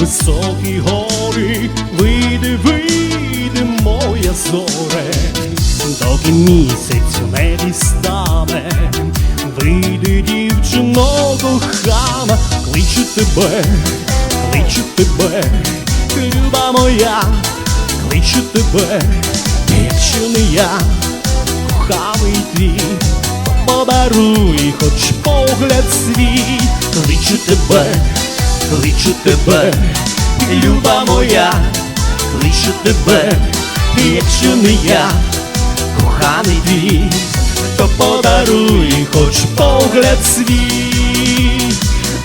високі гори, вийди, вийди, моя зоре, доки місяць небі стане, вийди, дівчино кохана, кличу тебе, кличу тебе, люба моя, кличу тебе, якщо не я, коханий твій, подаруй хоч погляд свій, кличу тебе, кличу тебе, люба моя, кличу тебе, якщо не я, коханий твій, то подаруй хоч погляд свій,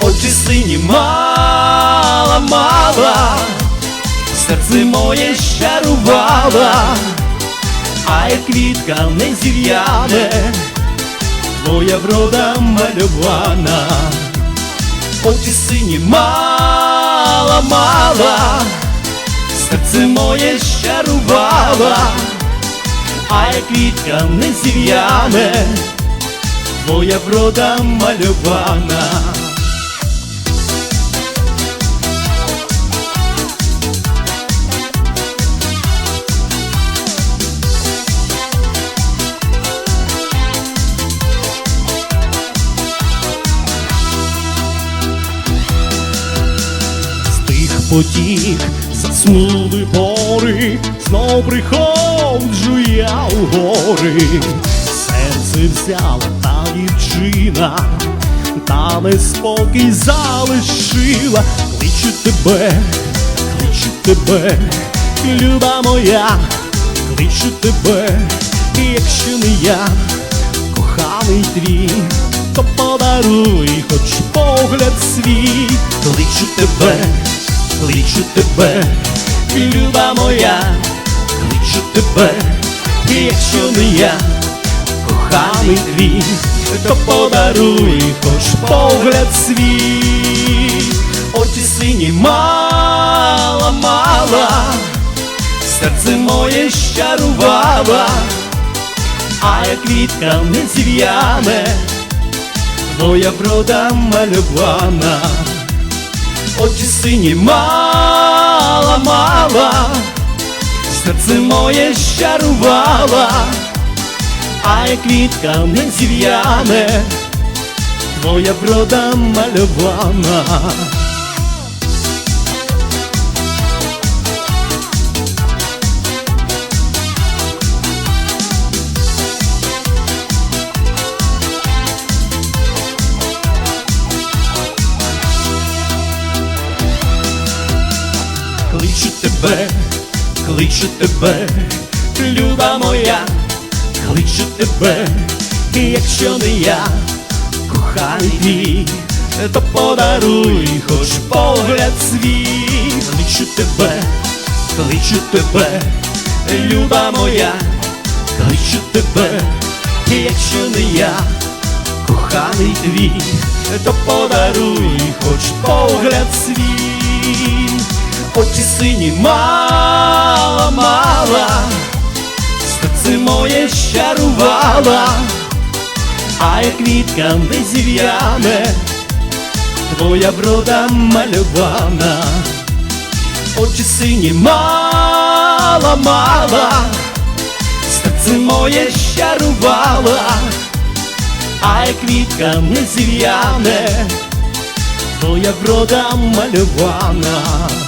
очі сині мала, мала, серце моє щарувала, а як квітка не зів'яне, твоя врода мальована, очі сині мала, мала, серце моє щарувала, а як квітка не зів'яне, твоя врода мальована. Потік. Заснули пори, знов приходжу я у гори, серце взяла та дівчина, та неспокій залишила, кличу тебе, кличу тебе, люба моя, кличу тебе, якщо не я, коханий твій, то подаруй хоч погляд свій, кличу тебе, кличу тебе, люба моя, кличу тебе, якщо не я, коханий твій, то подаруй хоч погляд свій, очі сині мала, мала, серце моє щарувала, а як квітка не зів'яне, твоя врода мальована, очі сині мала, мала, серце моє щарувала, а як квітка не зів'яне, твоя врода мальована. Кличу тебе, кличу тебе, люба моя, кличу тебе, якщо не я, коханий твій, то подаруй хоч погляд свій, кличу тебе, кличу тебе, люба моя, кличу тебе, якщо не я, коханий твій, то подаруй хоч погляд свій, сині мала, мала, серце моє щарувала, а як квітка не зів'яне, твоя врода мальована, очі сині мала, мала, серце моє щарувала, а як квітка не зів'яне, твоя врода мальована.